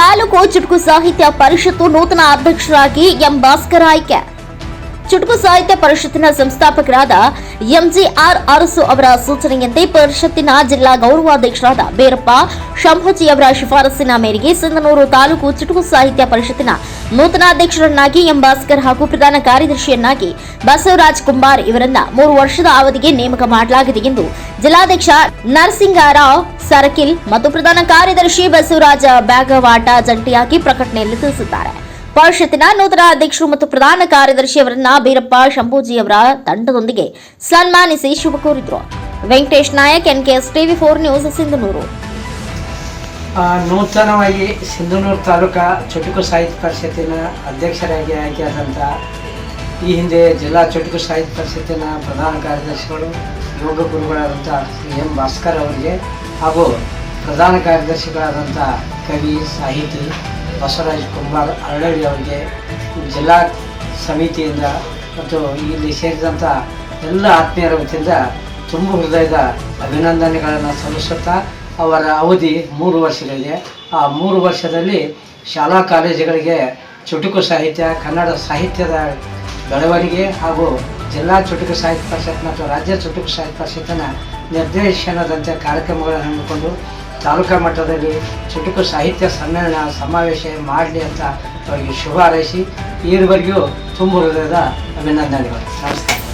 ತಾಲೂಕು ಚುಟುಕು ಸಾಹಿತ್ಯ ಪರಿಷತ್ತು ನೂತನ ಅಧ್ಯಕ್ಷರಾಗಿ ಎಂ ಭಾಸ್ಕರ್ ಆಯ್ಕೆ ಚುಟುಕು ಸಾಹಿತ್ಯ ಪರಿಷತ್ತಿನ ಸಂಸ್ಥಾಪಕರಾದ ಎಂಜಿಆರ್ ಅರಸು ಅವರ ಸೂಚನೆಯಂತೆ ಪರಿಷತ್ತಿನ ಜಿಲ್ಲಾ ಗೌರವಾಧ್ಯಕ್ಷರಾದ ಬೇರಪ್ಪ, ಶಂಭೋಜಿ ಅವರ ಶಿಫಾರಸ್ಸಿನ ಮೇರೆಗೆ ಸಿಂಧನೂರು ತಾಲೂಕು ಚುಟುಕು ಸಾಹಿತ್ಯ ಪರಿಷತ್ತಿನ ನೂತನ ಅಧ್ಯಕ್ಷರನ್ನಾಗಿ ಎಂ ಭಾಸ್ಕರ್ ಹಾಗೂ ಪ್ರಧಾನ ಕಾರ್ಯದರ್ಶಿಯನ್ನಾಗಿ ಬಸವರಾಜ್ ಕುಂಬಾರ್ ಇವರನ್ನ ಮೂರು ವರ್ಷದ ಅವಧಿಗೆ ನೇಮಕ ಮಾಡಲಾಗಿದೆ ಎಂದು ಜಿಲ್ಲಾಧ್ಯಕ್ಷ ನರಸಿಂಗರಾವ್, ಸರಕಿಲ್ ಮತ್ತು ಪ್ರಧಾನ ಕಾರ್ಯದರ್ಶಿ ಬಸವರಾಜ ಬ್ಯಾಗವಾಟ ಜಂಟಿಯಾಗಿ ಪ್ರಕಟಣೆಯಲ್ಲಿ ತಿಳಿಸಿದ್ದಾರೆ. ಪರಿಷತ್ತಿನ ನೂತನ ಅಧ್ಯಕ್ಷರು ಮತ್ತು ಪ್ರಧಾನ ಕಾರ್ಯದರ್ಶಿಯವರನ್ನ ಬೀರಪ್ಪ ಶಂಭೂಜಿ ಅವರ ತಂಡದೊಂದಿಗೆ ಸನ್ಮಾನಿಸಿ ಶುಭ ಕೋರಿದ್ರು. Venkatesh Nayak, NKS TV four news, Sindhanur. ನೂತನವಾಗಿ ಸಿಂಧನೂರು ತಾಲೂಕಾ ಚುಟುಕು ಸಾಹಿತ್ಯ ಪರಿಷತ್ತಿನ ಅಧ್ಯಕ್ಷರಾಗಿ ಆಯ್ಕೆಯಾದಂಥ ಈ ಹಿಂದೆ ಜಿಲ್ಲಾ ಚುಟುಕು ಸಾಹಿತ್ಯ ಪರಿಷತ್ತಿನ ಪ್ರಧಾನ ಕಾರ್ಯದರ್ಶಿಗಳು, ಯೋಗ ಗುರುಗಳಾದಂಥ ಶ್ರೀ ಎಂ ಭಾಸ್ಕರ್ ಅವರಿಗೆ ಹಾಗೂ ಪ್ರಧಾನ ಕಾರ್ಯದರ್ಶಿಗಳಾದಂಥ ಕವಿ, ಸಾಹಿತಿ ಬಸವರಾಜ್ ಕುಮಾರ್ ಅರಳಳ್ಳಿ ಅವರಿಗೆ ಜಿಲ್ಲಾ ಸಮಿತಿಯಿಂದ ಮತ್ತು ಇಲ್ಲಿ ಸೇರಿದಂಥ ಎಲ್ಲ ಆತ್ಮೀಯರ ವತಿಯಿಂದ ತುಂಬ ಹೃದಯದ ಅಭಿನಂದನೆಗಳನ್ನು ಸಲ್ಲಿಸುತ್ತಾ ಅವರ ಅವಧಿ ಮೂರು ವರ್ಷಗಳಿದೆ. ಆ ಮೂರು ವರ್ಷದಲ್ಲಿ ಶಾಲಾ ಕಾಲೇಜುಗಳಿಗೆ ಚುಟುಕು ಸಾಹಿತ್ಯ, ಕನ್ನಡ ಸಾಹಿತ್ಯದ ಬೆಳವಣಿಗೆ ಹಾಗೂ ಜಿಲ್ಲಾ ಚುಟುಕು ಸಾಹಿತ್ಯ ಪರಿಷತ್ ಮತ್ತು ರಾಜ್ಯ ಚುಟುಕು ಸಾಹಿತ್ಯ ಪರಿಷತ್ತಿನ ನಿರ್ದೇಶನದಂತೆ ಕಾರ್ಯಕ್ರಮಗಳನ್ನು ಹಮ್ಮಿಕೊಂಡು ತಾಲೂಕಾ ಮಟ್ಟದಲ್ಲಿ ಚುಟುಕು ಸಾಹಿತ್ಯ ಸಮ್ಮೇಳನ ಸಮಾವೇಶ ಮಾಡಲಿ ಅಂತ ಅವರಿಗೆ ಶುಭ ಹಾರೈಸಿ ಈವರೆಗೂ ತುಂಬ ಹೃದಯದ ಅಭಿನಂದನೆಗಳು. ನಮಸ್ಕಾರ.